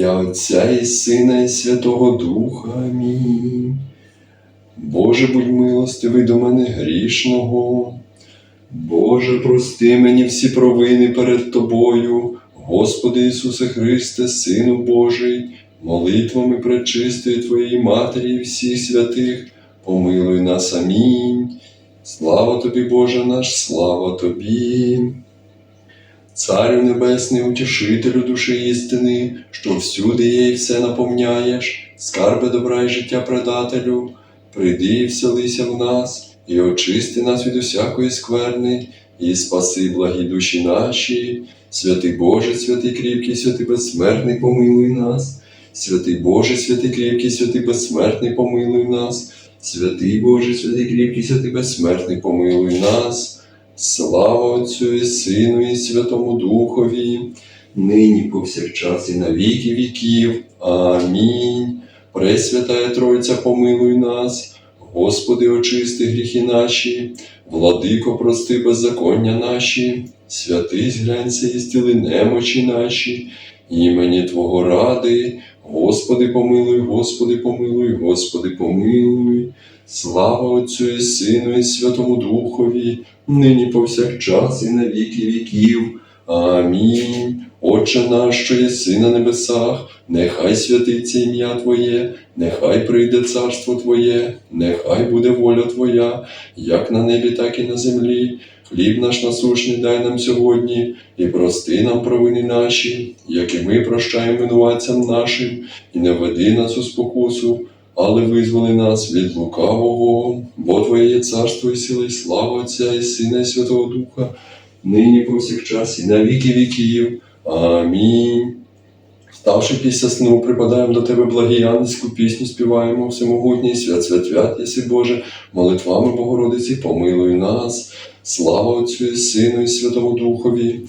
ім'я Отця і Сина, і Святого Духа. Амінь. Боже, будь милостивий до мене грішного. Боже, прости мені всі провини перед Тобою, Господи Ісусе Христе, Сину Божий, молитвами пречистої Твоєї Матері і всіх святих, помилуй нас. Амінь. Слава тобі, Боже наш, слава тобі. Царю Небесний, утішителю душі істини, що всюди є і все наповняєш, скарби добра і життя предателю, прийди і вселися в нас, і очисти нас від усякої скверни, і спаси благі душі наші, святий Боже, святий кріпкий, святий безсмертний, помилуй нас, святий Боже, святий кріпкий, святий безсмертний, помилуй нас, святий Боже, святий кріпкий, святий безсмертний, помилуй нас. Слава Отцю і Сину, і Святому Духові, нині повсякчас і на віки віків. Амінь. Пресвятая Тройця, помилуй нас, Господи, очисти гріхи наші, владико, прости беззаконня наші, святий зглянься і стіли немочі наші, імені Твого ради, Господи, помилуй, Господи, помилуй, Господи, помилуй. Слава Отцю і Сину, і Святому Духові, нині повсякчас і на віки віків. Амінь. Отче наш, що єси на небесах, нехай святиться ім'я Твоє, нехай прийде царство Твоє, нехай буде воля Твоя, як на небі, так і на землі. Хліб наш насушний дай нам сьогодні, і прости нам провини наші, як і ми прощаємо винуватцям нашим, і не веди нас у спокусу, але визволи нас від лукавого, бо Твоє є царство і сила, і слава Отця і Сина, і Святого Духа, нині повсякчас і на віки віків. Амінь. Вставши після сну, припадаємо до Тебе благіянську пісню, співаємо всемогутній свят, свят, свят, єси Боже, молитвами Богородиці, помилуй нас. Слава Отцю і Сину, і Святому Духові,